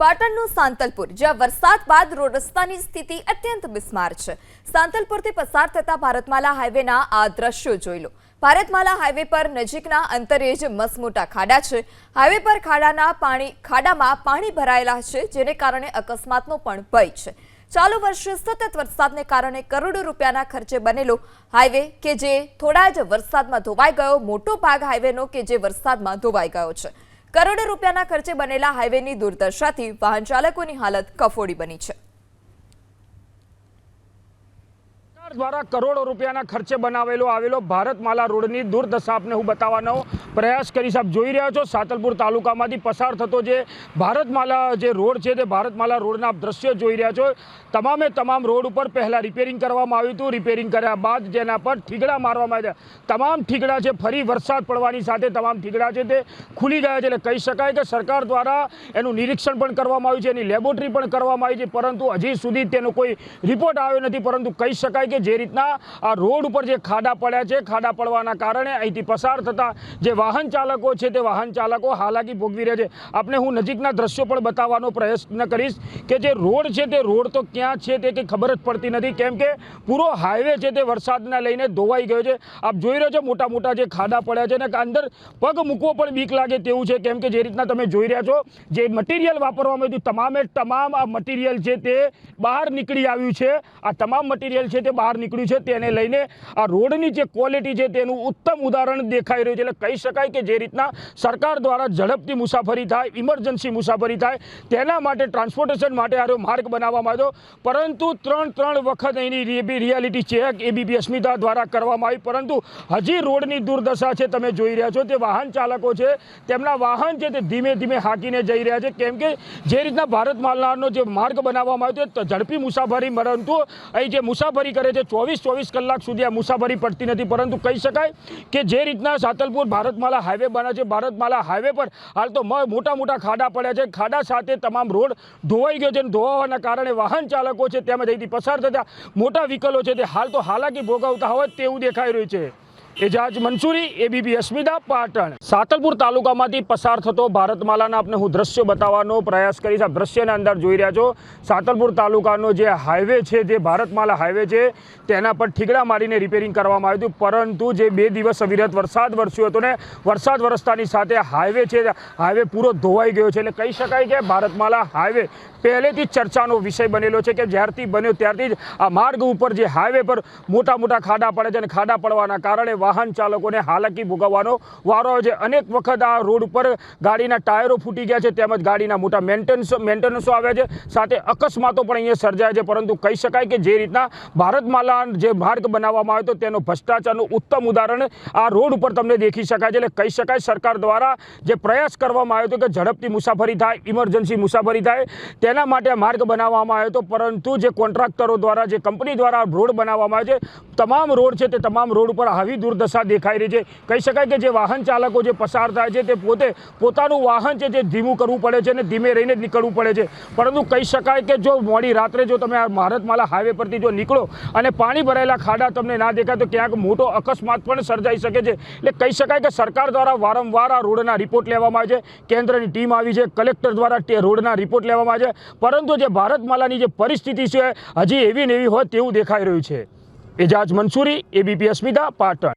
પાટણનું સાંતલપુર, જ્યાં વરસાદ બાદ રોડ રસ્તાની સ્થિતિ અત્યંત બિસ્માર છે. સાંતલપુરથી પસાર થતા ભારતમાલા હાઈવેના આ દ્રશ્યો જોઈ લો. ભારતમાલા હાઈવે પર નજીકના અંતરે જ મસમોટા ખાડા છે. હાઈવે પર ખાડાના પાણી, ખાડામાં પાણી ભરાયેલા છે, જેને કારણે અકસ્માતનો પણ ભય છે. ચાલુ વર્ષે સતત વરસાદને કારણે કરોડો રૂપિયાના ખર્ચે બનેલો હાઈવે કે જે થોડા જ વરસાદમાં ધોવાઈ ગયો, મોટો ભાગ હાઈવેનો કે જે વરસાદમાં ધોવાઈ ગયો છે. કરોડો રૂપિયાના ખર્ચે બનેલા હાઈવેની દુર્દશાથી વાહન ચાલકોની હાલત કફોડી બની છે સરકાર દ્વારા કરોડો રૂપિયાના ખર્ચે બનાવેલો આવેલો ભારતમાલા રોડની દુર્દશા આપને હું બતાવવાનો પ્રયાસ કરીશ. આપ જોઈ રહ્યા છો, સાતલપુર તાલુકામાંથી પસાર થતો જે ભારતમાલા જે રોડ છે તે ભારતમાલા રોડના આપ દ્રશ્યો જોઈ રહ્યા છો. તમામે તમામ રોડ ઉપર પહેલાં રિપેરિંગ કરવામાં આવ્યું હતું. રિપેરિંગ કર્યા બાદ જેના પર ઠીગડા મારવામાં આવ્યા. તમામ ઠીગડા છે, ફરી વરસાદ પડવાની સાથે તમામ ઠીગડા છે તે ખુલી ગયા છે. એટલે કહી શકાય કે સરકાર દ્વારા એનું નિરીક્ષણ પણ કરવામાં આવ્યું છે, એની લેબોરેટરી પણ કરવામાં આવી છે, પરંતુ હજી સુધી તેનો કોઈ રિપોર્ટ આવ્યો નથી. પરંતુ કહી શકાય કે જે રીતના આ રોડ ઉપર જે ખાડા પડ્યા છે, ખાડા પડવાના કારણે અહીંથી પસાર થતા જે વાહન ચાલકો છે તે વાહન ચાલકો હાલાકી ભોગવી રહ્યા છે. આપણે હું નજીકના દ્રશ્યો પણ બતાવવાનો પ્રયત્ન કરીશ કે જે રોડ છે તે રોડ તો ક્યાં છે તે કંઈ ખબર જ પડતી નથી. કેમ કે પૂરો હાઈવે છે તે વરસાદના લઈને ધોવાઈ ગયો છે. આપ જોઈ રહ્યો છો મોટા મોટા જે ખાડા પડ્યા છે અને અંદર પગ મૂકવો પણ બીક લાગે તેવું છે. કેમ કે જે રીતના તમે જોઈ રહ્યા છો, જે મટીરિયલ વાપરવામાં આવ્યું તમામે તમામ આ મટીરિયલ છે તે બહાર નીકળી આવ્યું છે. આ તમામ મટીરિયલ છે તે બહાર નીકળ્યું છે તેને લઈને આ રોડની જે ક્વોલિટી છે તેનું ઉત્તમ ઉદાહરણ દેખાઈ રહ્યું છે. એટલે કહી શકાય કે જે રીતના સરકાર દ્વારા ઝડપથી મુસાફરી થાય ઇમરજન્સી મુસાફરી થાય, તેના માટે ટ્રાન્સપોર્ટેશન માટે આ માર્ગ બનાવવામાં આવ્યો. પરંતુ ત્રણ ત્રણ વખત એની રિયાલિટી ચેક એબીપી અસ્મિતા દ્વારા કરવામાં આવી. પરંતુ હજી રોડની દુર્દશા છે, તમે જોઈ રહ્યા છો. તે વાહન ચાલકો છે, તેમના વાહન છે તે ધીમે ધીમે હાંકીને જઈ રહ્યા છે. કેમ કે જે રીતના ભારત માલનારનો જે માર્ગ બનાવવામાં આવ્યો છે ઝડપી મુસાફરી, પરંતુ અહીં જે મુસાફરી કરે છે ચોવીસ ચોવીસ કલાક સુધી આ મુસાફરી પડતી નથી. પરંતુ કહી શકાય કે જે રીતના સાતલપુર ભારતમાલા હાઈવે બને છે, ભારતમાલા હાઈવે પર હાલ તો મોટા મોટા ખાડા પડ્યા છે. ખાડા સાથે તમામ રોડ ધોવાઈ ગયો છે અને ધોવાવાના કારણે વાહન ચાલકો છે, તેમજ અહીંથી પસાર થતા મોટા વ્હીકલો છે તે હાલ તો હાલાકી ભોગવતા હોય તેવું દેખાઈ રહ્યું છે. એજાજ મંસૂરી, એબીપી અસ્મિતા પાટણ. સાતલપુર તાલુકામાંથી પસાર થતો ભારતમાલાના આપણે હું દ્રશ્ય બતાવવાનો પ્રયાસ કરીશ. આ દ્રશ્યના અંદર જોઈ રહ્યા છો. સાતલપુર તાલુકાનો જે હાઈવે છે, જે ભારતમાલા હાઈવે છે, તેના પર ઠીકડા મારીને રિપેરિંગ કરવામાં આવ્યું હતું. પરંતુ જે બે દિવસ અવિરત વરસાદ વરસ્યો હતો ને, વરસાદ વરસતાની સાથે હાઈવે છે, હાઈવે પૂરો ધોવાઈ ગયો છે. એટલે કહી શકાય કે ભારતમાલા હાઈવે પહેલેથી જ ચર્ચાનો વિષય બનેલો છે કે જ્યારથી બન્યો ત્યારથી જ આ માર્ગ ઉપર જે હાઈવે પર મોટા મોટા ખાડા પડે છે અને ખાડા પડવાના કારણે વાહન ચાલકોને હાલાકી ભોગવવાનો વારો આવે છે. અનેક વખત આ રોડ ઉપર ગાડીના ટાયરો ફૂટી ગયા છે, તેમજ ગાડીના મોટા મેન્ટેનન્સ મેન્ટેનન્સો આવ્યા છે. સાથે અકસ્માતો પણ અહીંયા સર્જાય છે, પરંતુ કહી શકાય કે જે રીતના ભારતમાલા જે માર્ગ બનાવવામાં આવ્યો હતો, તેનો ભ્રષ્ટાચારનું ઉત્તમ ઉદાહરણ આ રોડ ઉપર તમને દેખી શકાય છે. એટલે કહી શકાય સરકાર દ્વારા જે પ્રયાસ કરવામાં આવ્યો હતો કે ઝડપથી મુસાફરી થાય ઇમરજન્સી મુસાફરી થાય, તેના માટે માર્ગ બનાવવામાં આવ્યો હતો. પરંતુ જે કોન્ટ્રાક્ટરો દ્વારા, જે કંપની દ્વારા રોડ બનાવવામાં આવે છે, તમામ રોડ છે તે તમામ રોડ ઉપર આવી દુર્દશા દેખાઈ રહી છે. કહી શકાય કે જે વાહન ચાલકો જે પસાર થાય છે તે પોતે પોતાનું વાહન છે જે ધીમું કરવું પડે છે અને ધીમે રહીને જ નીકળવું પડે છે. પરંતુ કહી શકાય કે જો મોડી રાત્રે જો તમે આ ભારતમાલા હાઈવે પરથી જો નીકળો અને પાણી ભરાયેલા ખાડા તમને ના દેખાય તો ક્યાંક મોટો અકસ્માત પણ સર્જાઈ શકે છે. એટલે કહી શકાય કે સરકાર દ્વારા વારંવાર આ રોડના રિપોર્ટ લેવામાં આવે છે. કેન્દ્રની ટીમ આવી છે, કલેક્ટર દ્વારા તે રોડના રિપોર્ટ લેવામાં આવે છે. પરંતુ જે ભારતમાલાની જે પરિસ્થિતિ છે, હજી એવી ને એવી હોય તેવું દેખાઈ રહ્યું છે. એજાજ મંસૂરી એબીપી અસ્મિતા પાટણ.